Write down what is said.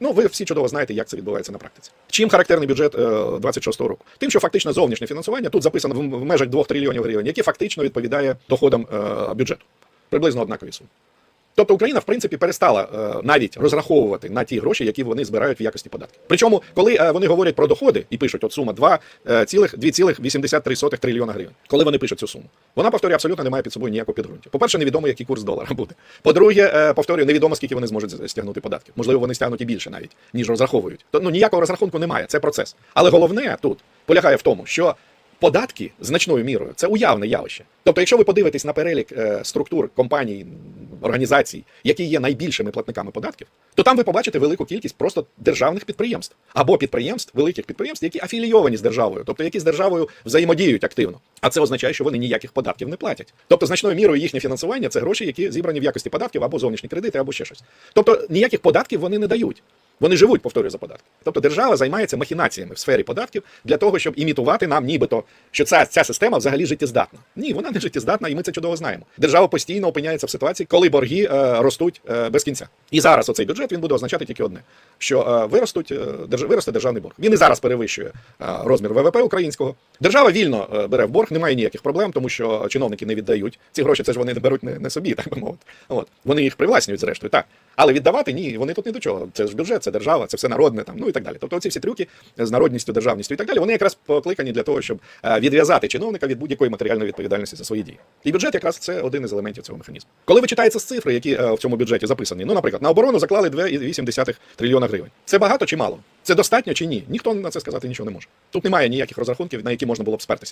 Ну, ви всі чудово знаєте, як це відбувається на практиці. Чим характерний бюджет е, 26-го року? Тим, що фактично зовнішнє фінансування тут записано в, в межах 2 трильйонів гривень, які фактично відповідає доходам е, бюджету. Приблизно однакові суми. Тобто Україна, в принципі, перестала е, навіть розраховувати на ті гроші, які вони збирають в якості податків. Причому, коли е, вони говорять про доходи і пишуть от сума 2,83 трильйона гривень, коли вони пишуть цю суму, вона повторює абсолютно не має під собою ніякого підґрунтя. По-перше, невідомо, який курс долара буде. По-друге, е, повторюю, невідомо, скільки вони зможуть стягнути податків. Можливо, вони стягнуть і більше навіть, ніж розраховують. То ну ніякого розрахунку немає. Це процес. Але головне тут полягає в тому, що податки значною мірою це уявне явище. Тобто, якщо ви подивитесь на перелік е, структур компаній, організацій, які є найбільшими платниками податків, то там ви побачите велику кількість просто державних підприємств або підприємств, великих підприємств, які афілійовані з державою, тобто які з державою взаємодіють активно. А це означає, що вони ніяких податків не платять. Тобто, значною мірою їхнє фінансування це гроші, які зібрані в якості податків або зовнішні кредити, або ще щось. Тобто ніяких податків вони не дають. Вони живуть, повторюю, за податки. Тобто держава займається махінаціями в сфері податків для того, щоб імітувати нам, нібито, що ця, ця система взагалі життєздатна. Ні, вона не життєздатна, і ми це чудово знаємо. Держава постійно опиняється в ситуації, коли борги е, ростуть е, без кінця. І зараз оцей бюджет він буде означати тільки одне: що е, виростуть, е, держ, виросте державний борг. Він і зараз перевищує е, розмір ВВП українського. Держава вільно е, бере в борг, немає ніяких проблем, тому що чиновники не віддають ці гроші. Це ж вони не беруть не, не собі, так би мовити. От вони їх привласнюють, зрештою, так. Але віддавати ні, вони тут ні до чого. Це ж бюджет, це держава, це все народне там, ну і так далі. Тобто, ці всі трюки з народністю, державністю і так далі, вони якраз покликані для того, щоб е, відв'язати чиновника від будь-якої матеріальної відповідальності за свої дії. І бюджет якраз це один із елементів цього механізму. Коли ви читаєте з цифри, які е, в цьому бюджеті записані, ну, наприклад, на оборону заклали 2,8 трильйона гривень. Це багато чи мало? Це достатньо чи ні? Ніхто на це сказати нічого не може. Тут немає ніяких розрахунків, на які можна було б спертися.